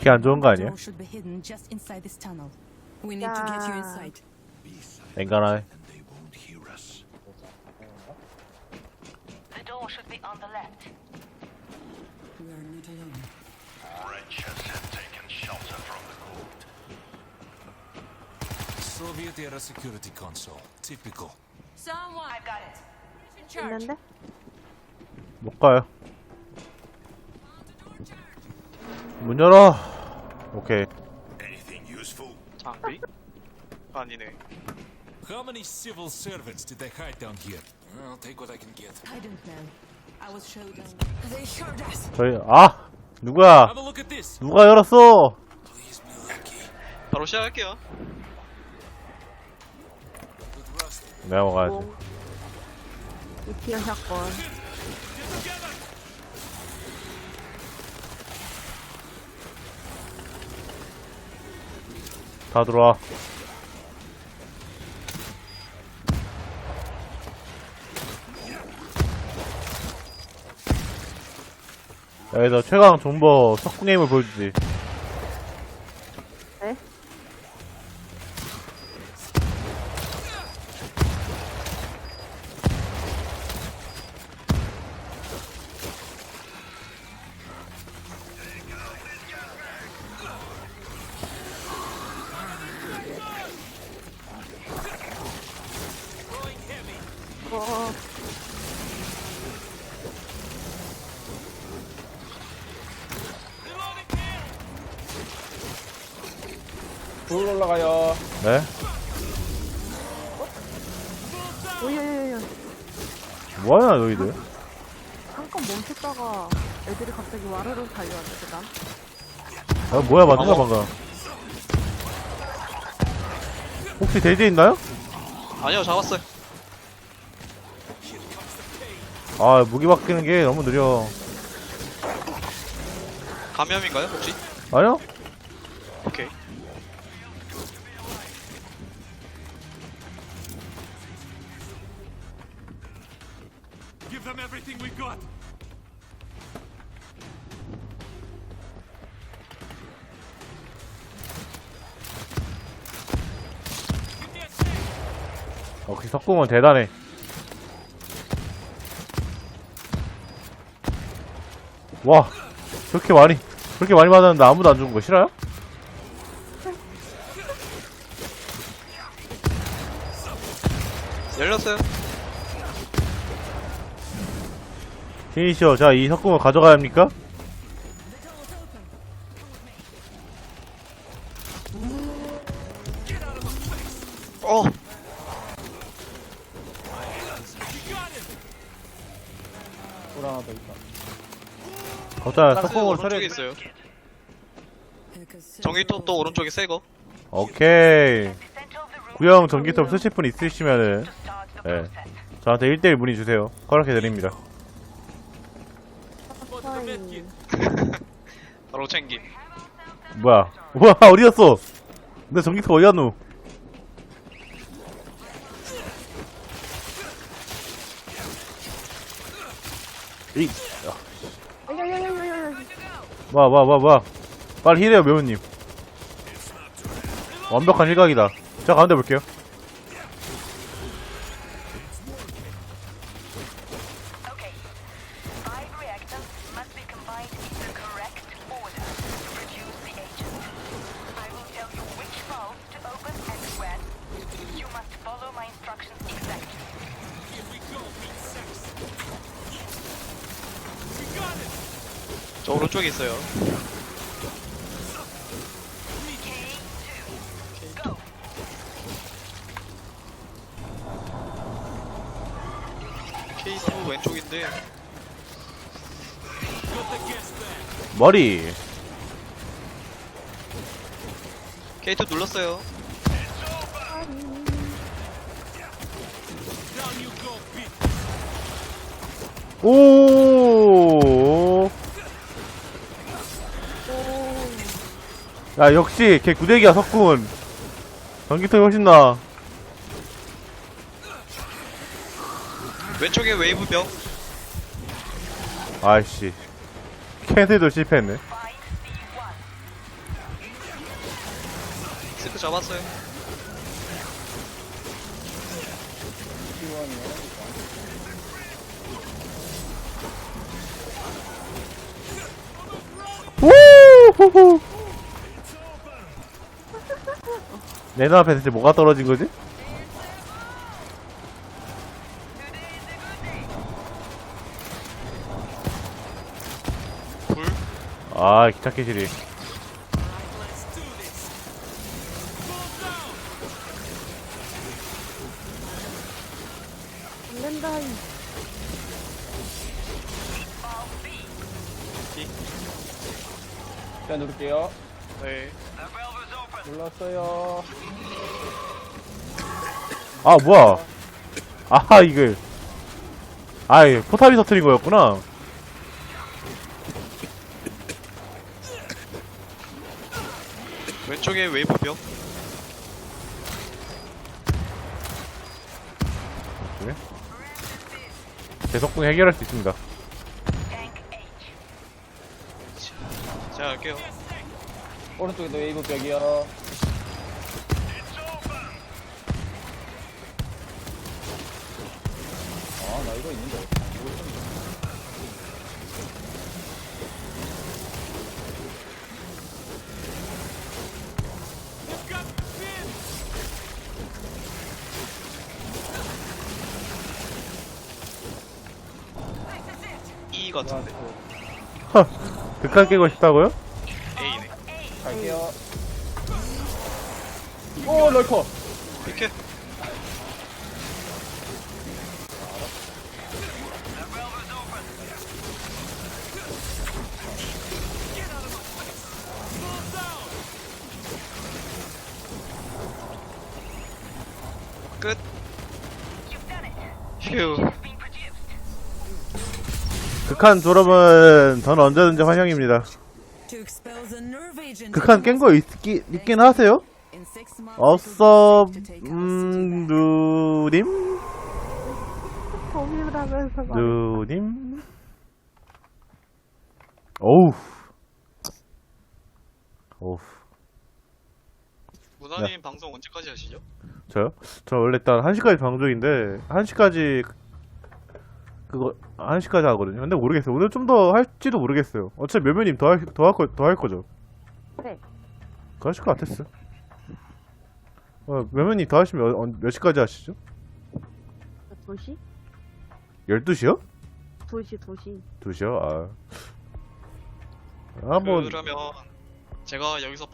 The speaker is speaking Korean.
피안 좋은 거 아니야? The cold. Soviet era security console. Typical. Someone! I've got it. In charge. 있는데? 못 가요. 문 열어. 오케이. Anything useful? 장비? 아니네. How many civil servants did they hide down here? I'll take what I can get. I don't know. I was showed on. They heard us. 저희 아 누구야? Have a look at this. 누가 열었어? Please be lucky. 바로 시작할게요. Rust. 내가 먹어야지. 뭐. 이티어 사건. 다 들어와. 여기서 최강 존버 석궁의 힘을 보여주지. 어, 불 올라가요. 네? 오야야야야. 뭐하냐 너희들? 잠깐 멈췄다가 애들이 갑자기 와르르 달려왔는데 난. 아 뭐야 맞는가 방금. 혹시 돼지 있나요? 아니요, 잡았어요. 아 무기 바뀌는 게 너무 느려. 감염인가요, 혹시? 아니요? 오케이. Give them everything we got. 역시 석궁은 대단해. 와, 그렇게 많이, 그렇게 많이 맞았는데 아무도 안 죽은 거 싫어요? 열렸어요. 신이시여, 자, 이 석궁을 가져가야 합니까? 어, 더 있다. 걱정, 스 석궁으로 오른쪽에 처리. 있어요. 전기톱 또 오른쪽에 새 거. 오케이. 구형 전기톱 쓰실 분 있으시면은, 예. 저한테 1대1 문의 주세요. 허락해 드립니다. 사인. 바로 챙기. 뭐야. 뭐야, 어디 갔어? 내 전기톱 어디 갔노? 이. 와, 와, 와, 와. 빨리 힐해요, 매우님. 완벽한 일각이다. 자, 가운데 볼게요. 저 오른쪽에 있어요. K2. Go. K2 왼쪽인데. 머리. K2 눌렀어요. 오. 야, 역시, 걔 구대기야, 석군. 전기톱이 훨씬 나. 왼쪽에 웨이브 벽. 아이씨. 캔슬도 실패했네. 5C1. 스크 잡았어요. T1이요. 우후후. 내 눈앞에 대체 뭐가 떨어진 거지? 불. 아, 기차 캐시리. 안 된다. 이. 자, 누를게요. 네. 눌렀어요. 아, 뭐야. 아, 이거. 아, 이 포탑이 터트린 거였구나. 왼쪽에 웨이브 벽. 제석궁 해결할 수 있습니다. 제가 할게요. 오른쪽에도 웨이브 벽이요. 아, 나 이거 있는데. 이거 좀 E 같은데. 허, 극한 깨고 싶다고요? 오, 럴커. 이렇게. 끝. 휴. 극한 졸업은 저는 언제든지 환영입니다. 극한 깬 거 있긴 하세요? Out 음, city 누님? 범이라면서. 누님? 어우. 어우. 문화님 방송 언제까지 하시죠? 저요? 저 원래 일단 1시까지 방송인데 1시까지 그거 1시까지 하거든요. 근데 모르겠어요. 오늘 좀 더 할지도 모르겠어요. 어차피 몇몇님 더할더할거더 할 거죠. 네. 그 하실 것 같았어요. 어, 몇몇님 더 하시면 어, 몇 시까지 하시죠? 2시? 12시요? 2시, 2시. 2시요? 아. 아, 뭐 그러면 제가 여기서